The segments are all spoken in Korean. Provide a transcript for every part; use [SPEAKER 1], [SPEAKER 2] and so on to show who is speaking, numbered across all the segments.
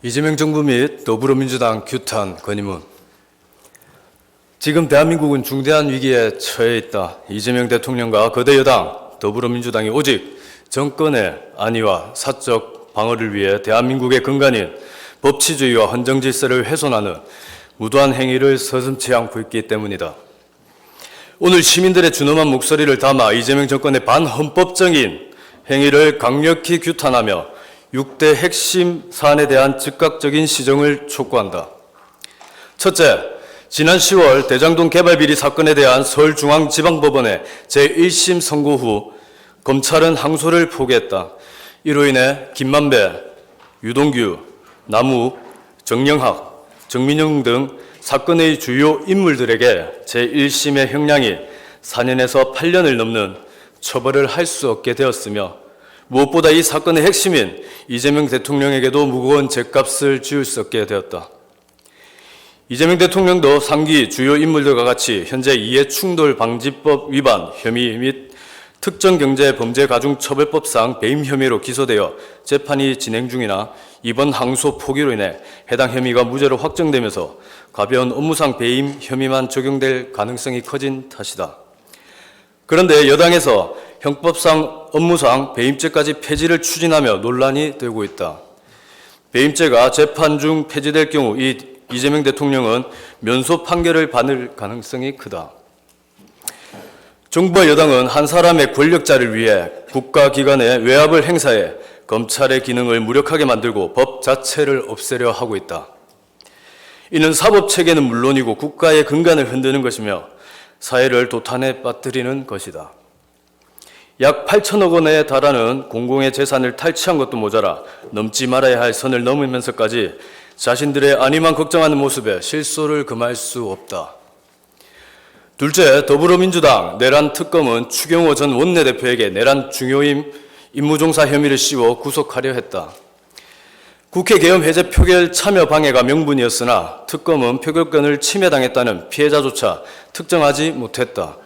[SPEAKER 1] 이재명 정부 및 더불어민주당 규탄 건의문. 지금 대한민국은 중대한 위기에 처해 있다. 이재명 대통령과 거대 여당 더불어민주당이 오직 정권의 안위와 사적 방어를 위해 대한민국의 근간인 법치주의와 헌정 질서를 훼손하는 무도한 행위를 서슴지 않고 있기 때문이다. 오늘 시민들의 준엄한 목소리를 담아 이재명 정권의 반헌법적인 행위를 강력히 규탄하며 6대 핵심 사안에 대한 즉각적인 시정을 촉구한다. 첫째, 지난 10월 대장동 개발 비리 사건에 대한 서울중앙지방법원의 제1심 선고 후 검찰은 항소를 포기했다. 이로 인해 김만배, 유동규, 남욱, 정영학, 정민영 등 사건의 주요 인물들에게 제1심의 형량이 4년에서 8년을 넘는 처벌을 할 수 없게 되었으며 무엇보다 이 사건의 핵심인 이재명 대통령에게도 무거운 수 없게 되었다. 이재명 대통령도 상기 주요 인물들과 같이 현재 이해충돌 방지법 위반 혐의 및 특정경제범죄가중처벌법상 배임 혐의로 기소되어 재판이 진행 중이나 이번 항소 포기로 인해 해당 혐의가 무죄로 확정되면서 가벼운 업무상 배임 혐의만 적용될 가능성이 커진 탓이다. 그런데 여당에서 형법상 업무상 배임죄까지 폐지를 추진하며 논란이 되고 있다. 배임죄가 재판 중 폐지될 경우 이 이재명 대통령은 면소 판결을 받을 가능성이 크다. 정부와 여당은 한 사람의 권력자를 위해 국가기관의 외압을 행사해 검찰의 기능을 무력하게 만들고 법 자체를 없애려 하고 있다. 이는 사법 체계는 물론이고 국가의 근간을 흔드는 것이며 사회를 도탄에 빠뜨리는 것이다. 약 8천억 원에 달하는 공공의 재산을 탈취한 것도 모자라 넘지 말아야 할 선을 넘으면서까지 자신들의 안위만 걱정하는 모습에 실소를 금할 수 없다. 둘째, 더불어민주당 내란 특검은 추경호 전 원내대표에게 내란 중요임 임무종사 혐의를 씌워 구속하려 했다. 국회 개헌 해제 표결 참여 방해가 명분이었으나 특검은 표결권을 침해당했다는 피해자조차 특정하지 못했다.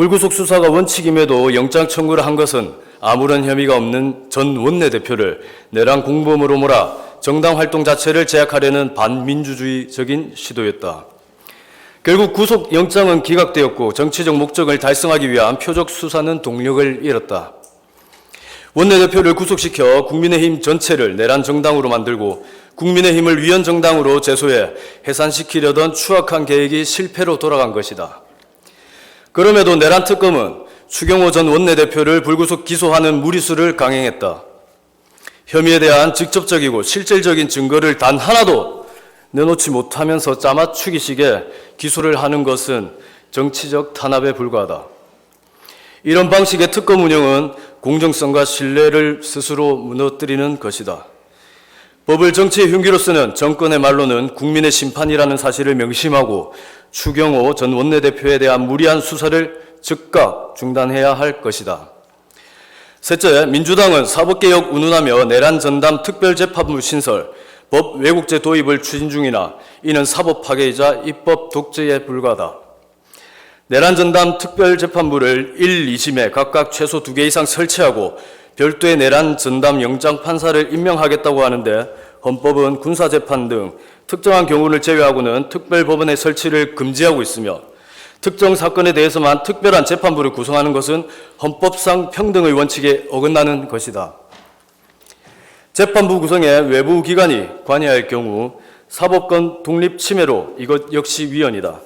[SPEAKER 1] 불구속 수사가 원칙임에도 영장 청구를 한 것은 아무런 혐의가 없는 전 원내대표를 내란 공범으로 몰아 정당 활동 자체를 제약하려는 반민주주의적인 시도였다. 결국 구속 영장은 기각되었고 정치적 목적을 달성하기 위한 표적 수사는 동력을 잃었다. 원내대표를 구속시켜 국민의힘 전체를 내란 정당으로 만들고 국민의힘을 위헌 정당으로 제소해 해산시키려던 추악한 계획이 실패로 돌아간 것이다. 그럼에도 내란 특검은 추경호 전 원내대표를 불구속 기소하는 무리수를 강행했다. 혐의에 대한 직접적이고 실질적인 증거를 단 하나도 내놓지 못하면서 짜맞추기식의 기소를 하는 것은 정치적 탄압에 불과하다. 이런 방식의 특검 운영은 공정성과 신뢰를 스스로 무너뜨리는 것이다. 법을 정치의 흉기로 쓰는 정권의 말로는 국민의 심판이라는 사실을 명심하고 추경호 전 원내대표에 대한 무리한 수사를 즉각 중단해야 할 것이다. 셋째, 민주당은 사법개혁 운운하며 내란 전담 특별재판부 신설, 법 왜곡죄 도입을 추진 중이나 이는 사법 파괴이자 입법 독재에 불과하다. 내란 전담 특별재판부를 1, 2심에 각각 최소 2개 이상 설치하고 별도의 내란 전담 영장 판사를 임명하겠다고 하는데 헌법은 군사재판 등 특정한 경우를 제외하고는 특별법원의 설치를 금지하고 있으며 특정 사건에 대해서만 특별한 재판부를 구성하는 것은 헌법상 평등의 원칙에 어긋나는 것이다. 재판부 구성에 외부 기관이 관여할 경우 사법권 독립 침해로 이것 역시 위헌이다.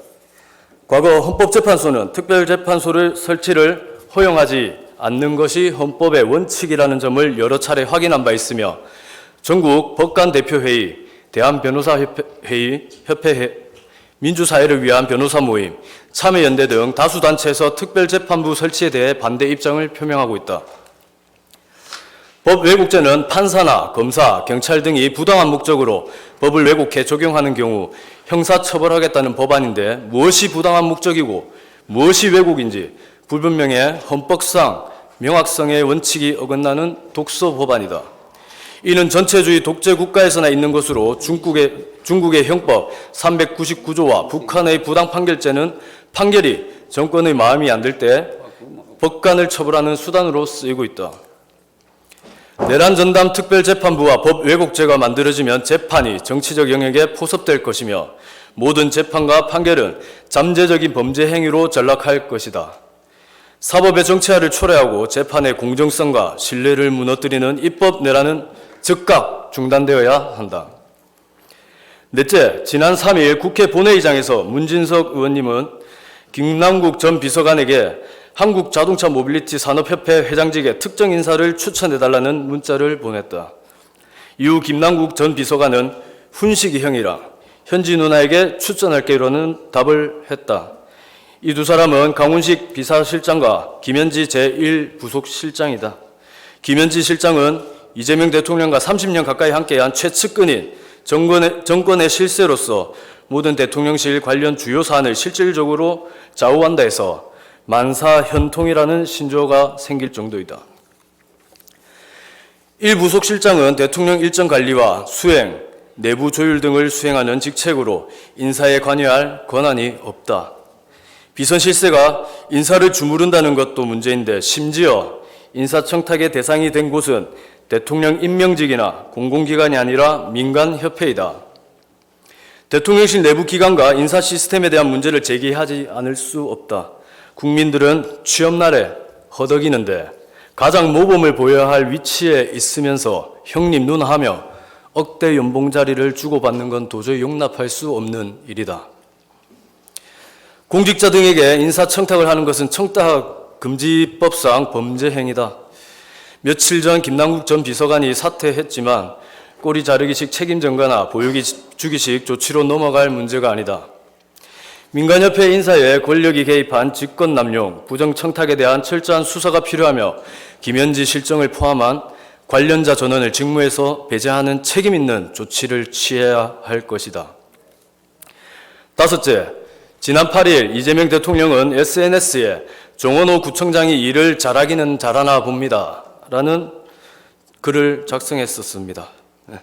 [SPEAKER 1] 과거 헌법재판소는 특별재판소를 설치를 허용하지 않는 것이 헌법의 원칙이라는 점을 여러 차례 확인한 바 있으며 전국 법관 대표회의, 대한변호사회의, 협회 민주사회를 위한 변호사 모임, 참여연대 등 다수 단체에서 특별재판부 설치에 대해 반대 입장을 표명하고 있다. 법 왜곡죄는 판사나 검사, 경찰 등이 부당한 목적으로 법을 왜곡해 적용하는 경우 형사 처벌하겠다는 법안인데 무엇이 부당한 목적이고 무엇이 왜곡인지 불분명해 헌법상 명확성의 원칙이 어긋나는 독소 법안이다. 이는 전체주의 독재 국가에서나 있는 것으로 중국의, 중국의 형법 399조와 북한의 부당 판결죄는 판결이 정권의 마음이 안 들 때 법관을 처벌하는 수단으로 쓰이고 있다. 내란 전담 특별재판부와 법 왜곡죄가 만들어지면 재판이 정치적 영역에 포섭될 것이며 모든 재판과 판결은 잠재적인 범죄 행위로 전락할 것이다. 사법의 정치화를 초래하고 재판의 공정성과 신뢰를 무너뜨리는 입법 내란은 즉각 중단되어야 한다. 넷째, 지난 3일 국회 본회의장에서 문진석 의원님은 김남국 전 비서관에게 한국자동차 모빌리티 산업협회 회장직의 특정 인사를 추천해달라는 문자를 보냈다. 이후 김남국 전 비서관은 훈식이 형이라 현지 누나에게 추천할게로는 답을 했다. 이 두 사람은 강훈식 비서실장과 김현지 제1부속실장이다. 김현지 실장은 이재명 대통령과 30년 가까이 함께한 최측근인 정권의, 정권의 실세로서 모든 대통령실 관련 주요 사안을 실질적으로 좌우한다 해서 만사현통이라는 신조어가 생길 정도이다. 일 부속 실장은 대통령 일정 관리와 수행, 내부 조율 등을 수행하는 직책으로 인사에 관여할 권한이 없다. 비선 실세가 인사를 주무른다는 것도 문제인데 심지어 인사청탁의 대상이 된 곳은 대통령 임명직이나 공공기관이 아니라 민간협회이다. 대통령실 내부 기관과 인사 시스템에 대한 문제를 제기하지 않을 수 없다. 국민들은 취업날에 허덕이는데 가장 모범을 보여야 할 위치에 있으면서 형님 누나하며 억대 연봉 자리를 주고받는 건 도저히 용납할 수 없는 일이다. 공직자 등에게 인사청탁을 하는 것은 청탁 금지법상 범죄 행위다. 며칠 전 김남국 전 비서관이 사퇴했지만 꼬리 자르기식 책임 전가나 보육이 주기식 조치로 넘어갈 문제가 아니다. 민간협회 인사에 권력이 개입한 직권 남용, 부정 청탁에 대한 철저한 수사가 필요하며 김현지 실정을 포함한 관련자 전원을 직무에서 배제하는 책임 있는 조치를 취해야 할 것이다. 다섯째, 지난 8일 이재명 대통령은 SNS에 정원호 구청장이 일을 잘하기는 잘하나 봅니다. 라는 글을 작성했었습니다. 네.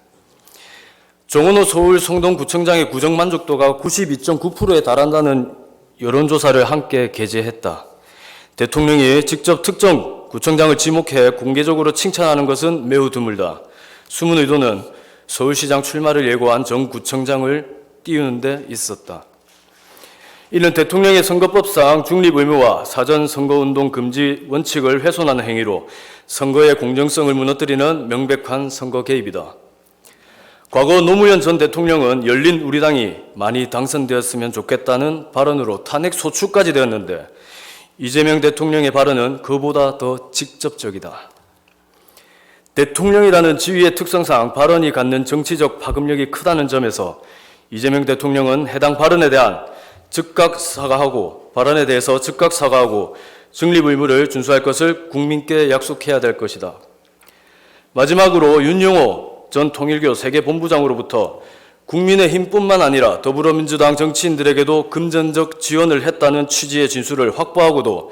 [SPEAKER 1] 정원호 서울 성동구청장의 구정 만족도가 92.9%에 달한다는 여론조사를 함께 게재했다. 대통령이 직접 특정 구청장을 지목해 공개적으로 칭찬하는 것은 매우 드물다. 숨은 의도는 서울시장 출마를 예고한 정 구청장을 띄우는 데 있었다. 이는 대통령의 선거법상 중립 의무와 사전 선거운동 금지 원칙을 훼손하는 행위로 선거의 공정성을 무너뜨리는 명백한 선거 개입이다. 과거 노무현 전 대통령은 열린 우리당이 많이 당선되었으면 좋겠다는 발언으로 탄핵 소추까지 되었는데 이재명 대통령의 발언은 그보다 더 직접적이다. 대통령이라는 지위의 특성상 발언이 갖는 정치적 파급력이 크다는 점에서 이재명 대통령은 해당 발언에 대한 즉각 사과하고 발언에 대해서 즉각 사과하고 중립 의무를 준수할 것을 국민께 약속해야 될 것이다. 마지막으로 윤용호 전 통일교 세계본부장으로부터 국민의 힘뿐만 아니라 더불어민주당 정치인들에게도 금전적 지원을 했다는 취지의 진술을 확보하고도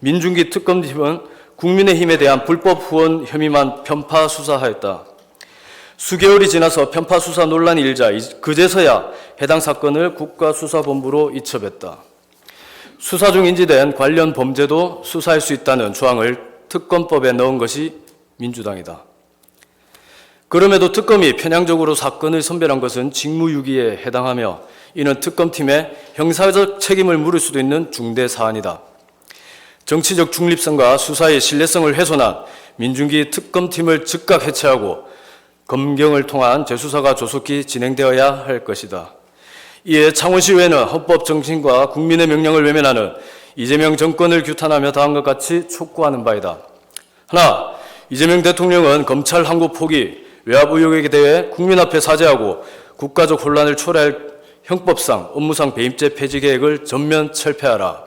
[SPEAKER 1] 민중기 특검팀은 국민의 힘에 대한 불법 후원 혐의만 편파 수사하였다. 수개월이 지나서 편파 수사 논란이 일자 그제서야 해당 사건을 국가수사본부로 이첩했다. 수사 중 인지된 관련 범죄도 수사할 수 있다는 조항을 특검법에 넣은 것이 민주당이다. 그럼에도 특검이 편향적으로 사건을 선별한 것은 직무유기에 해당하며 이는 특검팀의 형사적 책임을 물을 수도 있는 중대 사안이다. 정치적 중립성과 수사의 신뢰성을 훼손한 민중기 특검팀을 즉각 해체하고 검경을 통한 재수사가 조속히 진행되어야 할 것이다. 이에 창원시의회는 헌법 정신과 국민의 명령을 외면하는 이재명 정권을 규탄하며 다음과 같이 촉구하는 바이다. 하나, 이재명 대통령은 검찰 항고 포기, 외압 의혹에 대해 국민 앞에 사죄하고 국가적 혼란을 초래할 형법상, 업무상 배임죄 폐지 계획을 전면 철폐하라.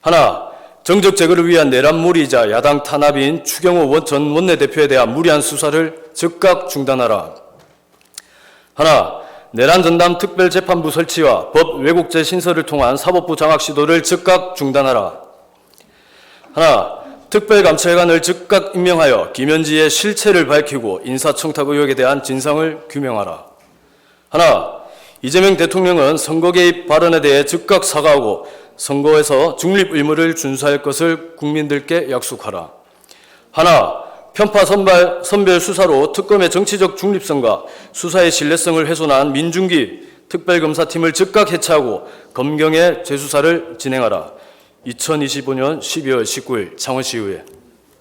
[SPEAKER 1] 하나, 정적 제거를 위한 내란몰이자 야당 탄압인 추경호 전 원내대표에 대한 무리한 수사를 즉각 중단하라. 하나, 내란 전담 특별재판부 설치와 법 왜곡죄 신설을 통한 사법부 장악 시도를 즉각 중단하라. 하나, 특별감찰관을 즉각 임명하여 김현지의 실체를 밝히고 인사청탁 의혹에 대한 진상을 규명하라. 하나, 이재명 대통령은 선거 개입 발언에 대해 즉각 사과하고 선거에서 중립 의무를 준수할 것을 국민들께 약속하라. 하나, 편파 선발, 선별 수사로 특검의 정치적 중립성과 수사의 신뢰성을 훼손한 민중기 특별검사팀을 즉각 해체하고 검경의 재수사를 진행하라. 2025년 12월 19일 창원시의회